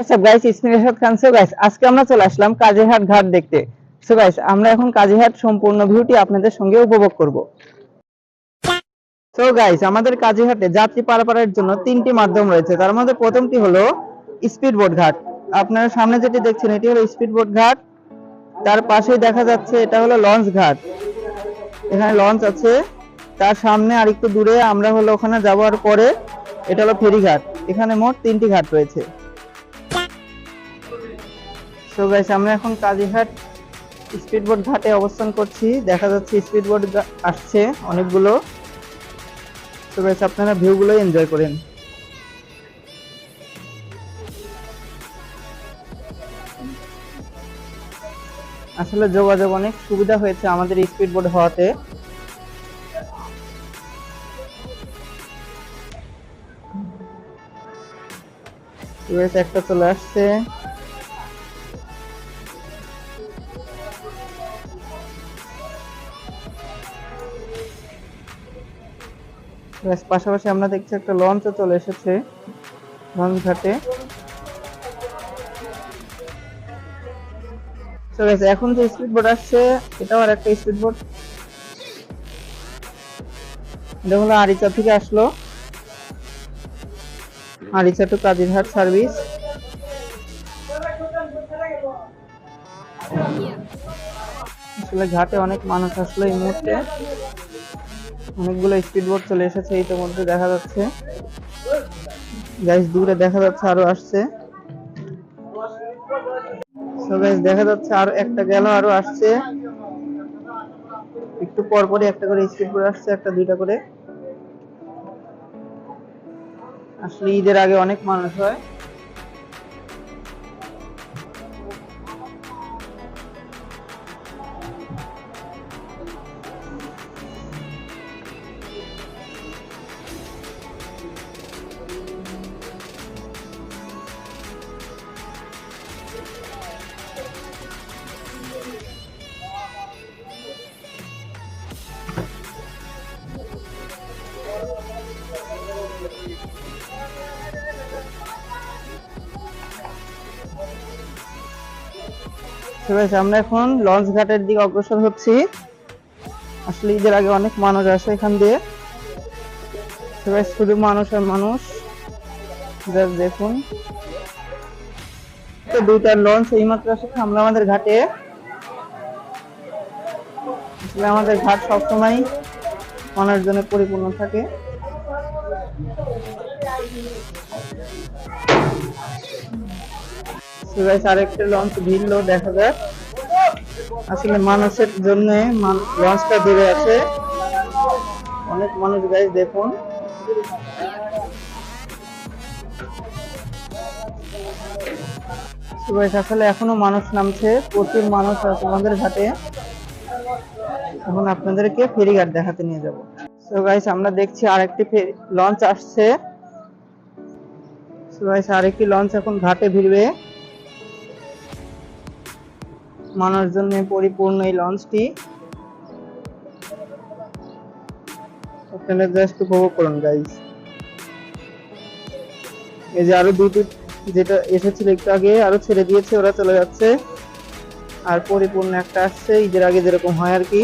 আচ্ছা গাইস ঘাট তার আপনারা সামনে যেটি দেখছেন, এটি হলো স্পিড বোট ঘাট। তার পাশেই দেখা যাচ্ছে, এটা হলো লঞ্চ ঘাট। এখানে লঞ্চ আছে। তার সামনে আর একটু দূরে আমরা হলো ওখানে যাওয়ার পরে, এটা হলো ফেরিঘাট এখানে মোট তিনটি ঘাট রয়েছে। সো গাইস আমরা এখন কাজীঘাট স্পিডবোট ঘাটে অবস্থান করছি। দেখা যাচ্ছে স্পিডবোট আসছে অনেকগুলো। সো গাইস আপনারা ভিউগুলো এনজয় করেন। আসলে যোগাযোগ অনেক সুবিধা হয়েছে আমাদের স্পিডবোট হওয়াতে। একটা চলে আসছে। পাশাপাশি আমরা দেখছি একটা লঞ্চও চলে এসেছে লঞ্চ ঘাটে এখন যে স্পিড বোট আসছে, এটাও আর একটা স্পিড বোট হলো আরিচা থেকে আসলো। আরিচা টু কাজিরহাট সার্ভিস আসলে ঘাটে অনেক মানুষ আসলো এই মুহূর্তে। অনেকগুলো স্পিড বোট চলে এসেছে ইতিমধ্যে দেখা যাচ্ছে। গাইস দূরে দেখা যাচ্ছে আরও আসছে। Guys, দেখা যাচ্ছে আরও একটা গেল আরও আসছে। একটু পর পরই একটা করে স্পিড বোট আসছে একটা দুইটা করে। আসলে ঈদের আগে অনেক মানুষ হয়। Guys, আমরা এখন লঞ্চ ঘাটের দিকে অগ্রসর হচ্ছি। আসলে ঈদের আগে অনেক মানুষ আসে এখান দিয়ে। guys, শুধু মানুষ আর মানুষ। দেখুন। তো দুইটা লঞ্চ এইমাত্র আসে থামলো আমাদের ঘাটে। আসলে আমাদের ঘাট সবসময় মানুষজনে পরিপূর্ণ থাকে। So guys, আরেকটা লঞ্চ ভিড়লো দেখা যাক। আসলে মানুষের জন্য লঞ্চটা দূরে আছে। অনেক মানুষ গাইজ দেখুন। So আসলে এখনও মানুষ নামছে প্রচুর মানুষ আছে আমাদের ঘাটে। এখন আপনাদেরকে ফেরি ফেরিঘাট দেখাতে নিয়ে যাব। সো গাইস আমরা দেখছি আরেকটি লঞ্চ আসছে। সো গাইস আরেকটি লঞ্চ এখন ঘাটে ভিড়বে। মানুষজন পরিপূর্ণ এই লঞ্চটি। আপনারা জাস্ট উপভোগ করুন গাইজ এই যে আরও দুটি যেটা এসেছিল একটু আগে, আরও ছেড়ে দিয়েছে, ওরা চলে যাচ্ছে। আর পরিপূর্ণ একটা আসছে, ঈদের আগে যেরকম হয় আর কি।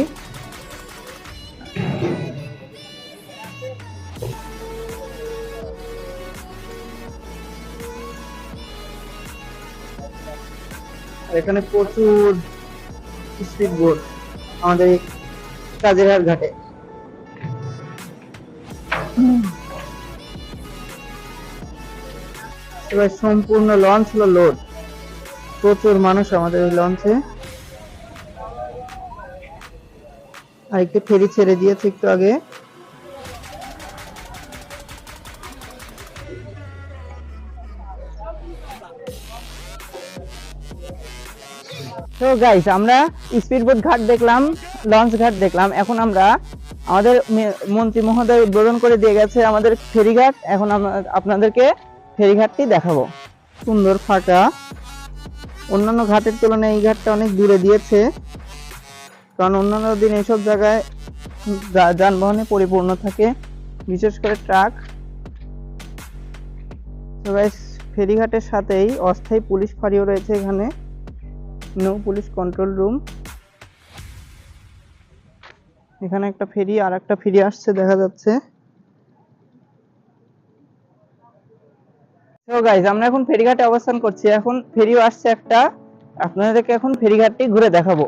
এখানে প্রচুর স্পিড বোট আমাদের কাজিরহাট ঘাটে। এবার সম্পূর্ণ লঞ্চ হলো লোড প্রচুর মানুষ আমাদের ওই লঞ্চে আর একটু ফেরি ছেড়ে দিয়েছে একটু আগে। তো গাইস আমরা স্পিডবোট ঘাট দেখলাম লঞ্চ ঘাট দেখলাম। এখন আমরা আমাদের মন্ত্রী মহোদয় উদ্বোধন করে দিয়ে গেছে আমাদের ফেরিঘাট। এখন আপনাদেরকে ফেরিঘাটটি দেখাবো। সুন্দর ফাঁকা। অন্যান্য ঘাটের তুলনায় এই ঘাটটা অনেক দূরে দিয়েছে। কারণ অন্যান্য দিন এইসব জায়গায় যানবাহনে পরিপূর্ণ থাকে, বিশেষ করে ট্রাক। ফেরিঘাটের সাথেই অস্থায়ী পুলিশ ফাঁড়িও রয়েছে এখানে। নো পুলিশ কন্ট্রোল রুম এখানে একটা ফেরি আর একটা ফেরি আসছে, দেখা যাচ্ছে। আমরা এখন ফেরিঘাটে অবস্থান করছি। এখন ফেরিও আসছে একটা। আপনাদেরকে এখন ফেরিঘাটটি ঘুরে দেখাবো।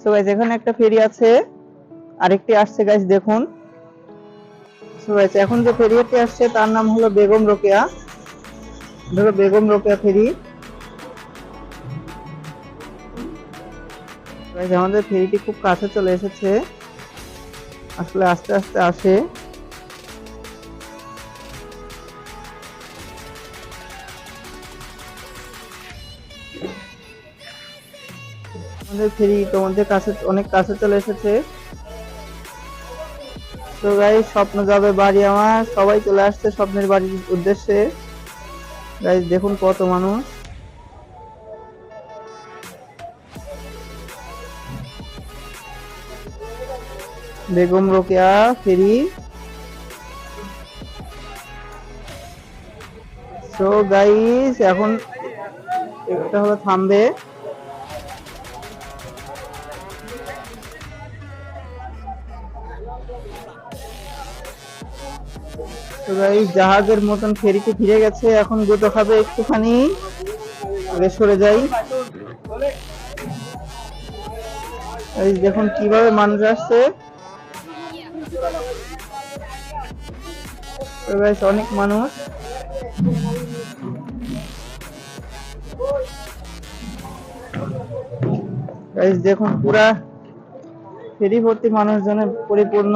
সো গাইজ এখানে একটা ফেরি আছে। আরেকটি আসছে গাইজ দেখুন। সো গাইজ এখন যে ফেরিঘাটটি আসছে, তার নাম হলো বেগম রোকেয়া। হলো বেগম রোকেয়া ফেরি। Guys, আমাদের ফেরিটি খুব কাছে চলে এসেছে। আসলে আস্তে আস্তে আসে। আমাদের ফেরি তোমাদের কাছে অনেক কাছে চলে এসেছে। তো গাই স্বপ্ন যাবে বাড়ি আমার। সবাই চলে আসছে স্বপ্নের বাড়ির উদ্দেশ্যে। গাইজ দেখুন কত মানুষ। Begum Rokeya, ferry. So guys এখন এটা হলো থামবে। জাহাজের মতন ফেরিতে ফিরে গেছে। এখন দুটো খাবে একটুখানি। আগে সরে যাই। দেখুন কীভাবে মানুষ আসছে। অনেক মানুষ। দেখুন পুরা ফেরি ভর্তি মানুষজনে পরিপূর্ণ।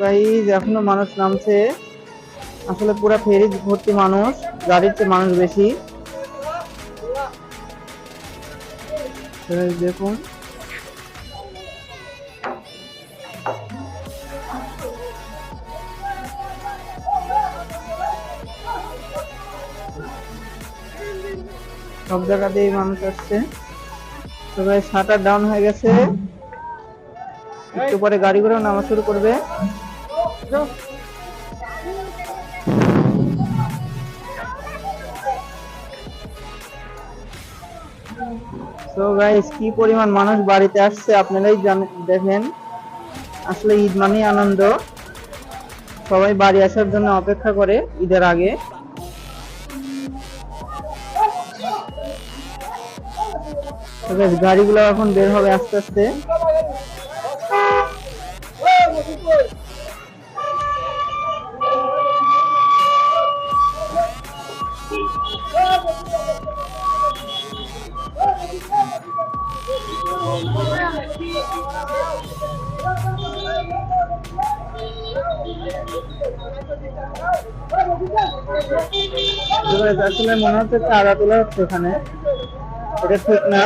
গাইজ, এখনও মানুষ নামছে। আসলে পুরা ফেরি ভর্তি মানুষ, গাড়ির চেয়ে মানুষ বেশি। দেখুন। সব জায়গাতেই মানুষ আসছে। ভাই শাটার ডাউন হয়ে গেছে। একটু পরে গাড়িগুলো নামা শুরু করবে। তো গাইস কি পরিমাণ মানুষ বাড়িতে আসছে আপনারাই দেখেন। আসলে ঈদ মানেই আনন্দ। সবাই বাড়ি আসার জন্য অপেক্ষা করে ঈদের আগে। গাড়িগুলো এখন বের হবে আস্তে আস্তে। আসলে মনে হচ্ছে চাঁদা তোলা হচ্ছে ওখানে এটা ঠিক না।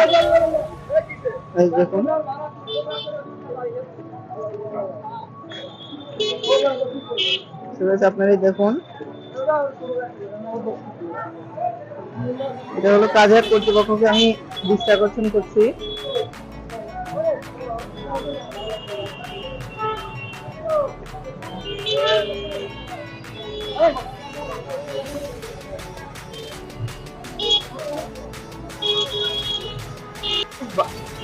দেখুন। আপনারাই দেখুন। এটা হলো কাজের কর্তৃপক্ষকে আমি আকর্ষণ করছি।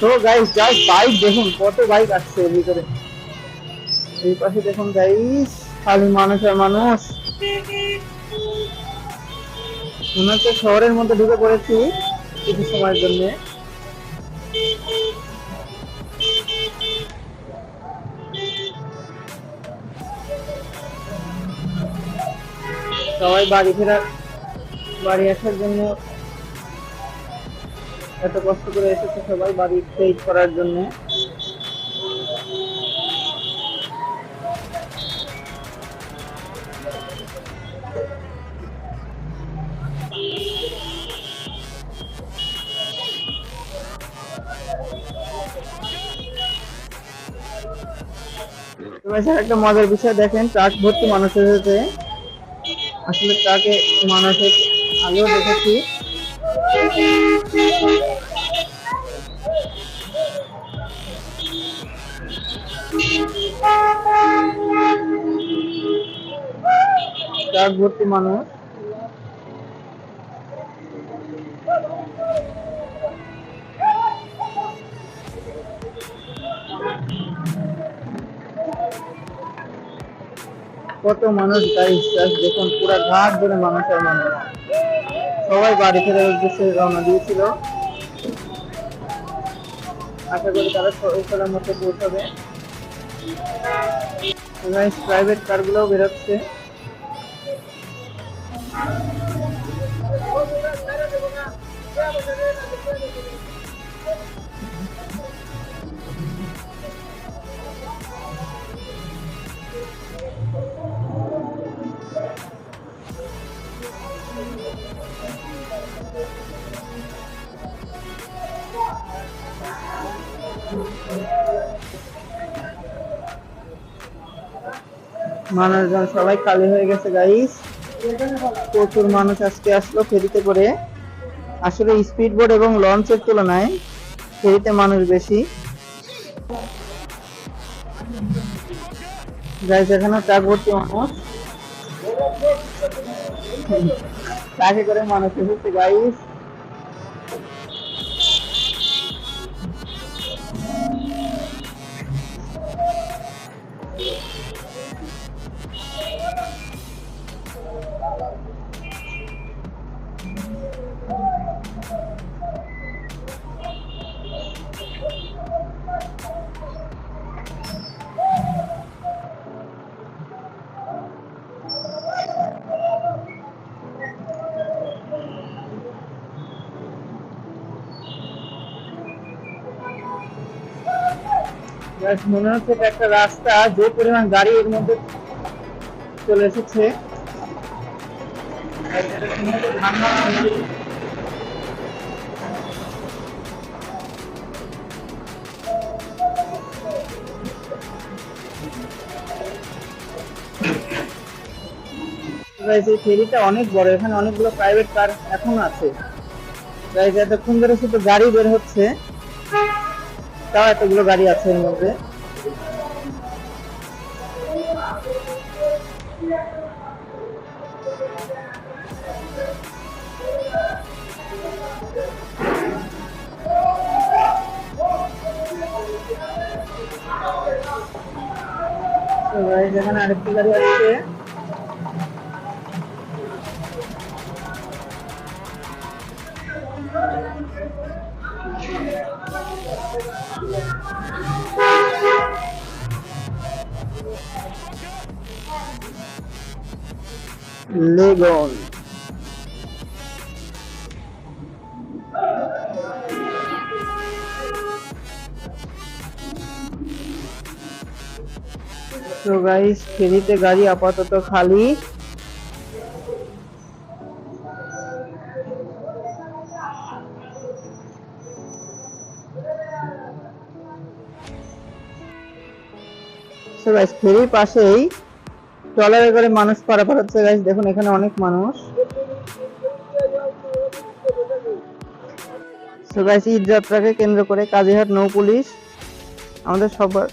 তো গাইস জাস্ট বাইক দেখুন, কত বাইক আসছে এর ভিতরে। এই পাশে দেখুন গাইস খালি মানুষ আর মানুষ। মনে শহরের মধ্যে ঢুকে পড়েছি কিছু সময়ের জন্য। সবাই বাড়ি ফেরার বাড়ি আসার জন্য এত কষ্ট করে এসেছে সবাই বাড়ি স্টেজ করার জন্য। একটা মজার বিষয় দেখেন ট্রাক ভর্তি মানুষ এসেছে আসলে ট্রাকে মানুষের আগেও দেখেছি। ট্রাক ভর্তি মানুষ। কত মানুষ গাইস দেখুন, পুরো ঘাট ধরে মানুষের মানুষ সবাই বাড়ি ফেরার উদ্দেশ্যে রওনা দিয়েছিল। আশা করি তারা সকালের মধ্যে পৌঁছাবে। প্রাইভেট কারগুলোও বেরোচ্ছে। মানুষজন সবাই খালি হয়ে গেছে গাইস প্রচুর মানুষ আজকে আসলো ফেরিতে করে। আসলে স্পিড বোট এবং লঞ্চের তুলনায় ফেরিতে মানুষ বেশি। গাইস এখানে ট্রাক ভর্তি মানুষ। ট্রাকে করে মানুষ এসেছে গাইস মনে হচ্ছে এটা একটা রাস্তা, যে পরিমাণ গাড়ি এর মধ্যে চলে এসেছে। এই ফেরিটা অনেক বড়, এখানে অনেকগুলো প্রাইভেট কার এখন আছে। এতক্ষণ ধরে শুধু গাড়ি বের হচ্ছে। তাও এতগুলো গাড়ি আছে এর মধ্যে। এখানে আরেকটি গাড়ি আসছে। লেগন তো গাইস ফেরিতে গাড়ি আপাতত খালি। তো গাইস ফেরির পাশেই ট্রলারে করে মানুষ পারাপার হচ্ছে গাইস দেখুন, এখানে অনেক মানুষ। তো গাইস ঈদ যাত্রাকে কেন্দ্র করে কাজীহাট নৌ পুলিশ আমাদের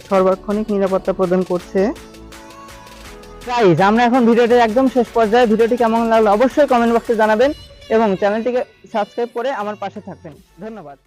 সর্বাক্ষণিক নিরাপত্তা প্রদান করছে। গাইস আমরা এখন ভিডিওটির একদম শেষ পর্যায়ে। ভিডিওটি কেমন লাগল অবশ্যই কমেন্ট বক্সে জানাবেন এবং চ্যানেলটিকে সাবস্ক্রাইব করে আমার পাশে থাকবেন। ধন্যবাদ।